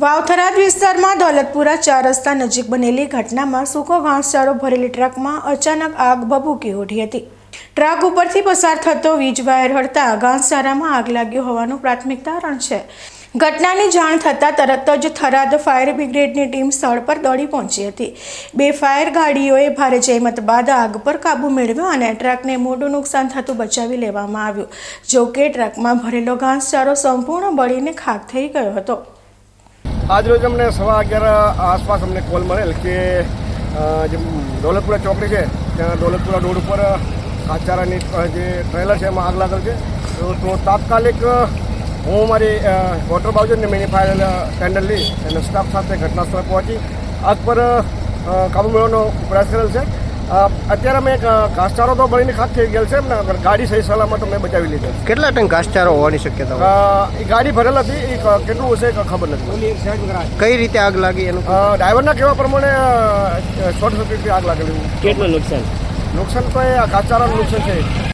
વાવથરાદ વિસ્તારમાં દોલતપુરા ચાર રસ્તા નજીક બનેલી ઘટનામાં સૂકો ઘાસચારો ભરેલી ટ્રકમાં અચાનક આગ ભભૂકી ઉઠી હતી. ટ્રક ઉપરથી પસાર થતો વીજ વાયર હડતા ઘાસચારામાં આગ લાગ્યો હોવાનું પ્રાથમિક તારણ છે. ઘટનાની જાણ થતાં તરત જ થરાદ ફાયર બ્રિગેડની ટીમ સ્થળ પર દોડી પહોંચી હતી. બે ફાયર ગાડીઓએ ભારે જહેમત બાદ આગ પર કાબૂ મેળવ્યો અને ટ્રકને મોટું નુકસાન થતું બચાવી લેવામાં આવ્યું, જોકે ટ્રકમાં ભરેલો ઘાસચારો સંપૂર્ણ બળીને ખાક થઈ ગયો હતો. આજ રોજ અમને સવા અગિયાર આસપાસ અમને કોલ મળેલ કે જે દોલતપુરા ચોકડી છે, ત્યાં દોલતપુરા રોડ ઉપર કાચારાની જે ટ્રેલર છે, એમાં આગ લાગેલ છે. તો તાત્કાલિક હું મારી વોટર બાઉજર મેનિફાયર મેની ફાયર ટેન્ડર લઈ અને સ્ટાફ સાથે ઘટના સ્થળે પહોંચી આગ પર કાબુ મેળવવાનો પ્રયાસ કરેલ છે. અત્યારે અમે ઘાસચારો તો ભણીને ખાસ થઈ ગયેલ છે એમને ગાડી સહી સલામત અમે બચાવી લીધો કેટલા ટન ઘાસચારો હોવાની શક્યતા? એ ગાડી ભરેલ હતી. એ કેટલું હશે ખબર નથી. કઈ રીતે આગ લાગી એનું? ડ્રાઈવરના કહેવા પ્રમાણે શોર્ટ સર્કિટથી આગ લાગેલી. કેટલું નુકસાન? નુકસાન તો એ ઘાસચારાનું નુકસાન છે.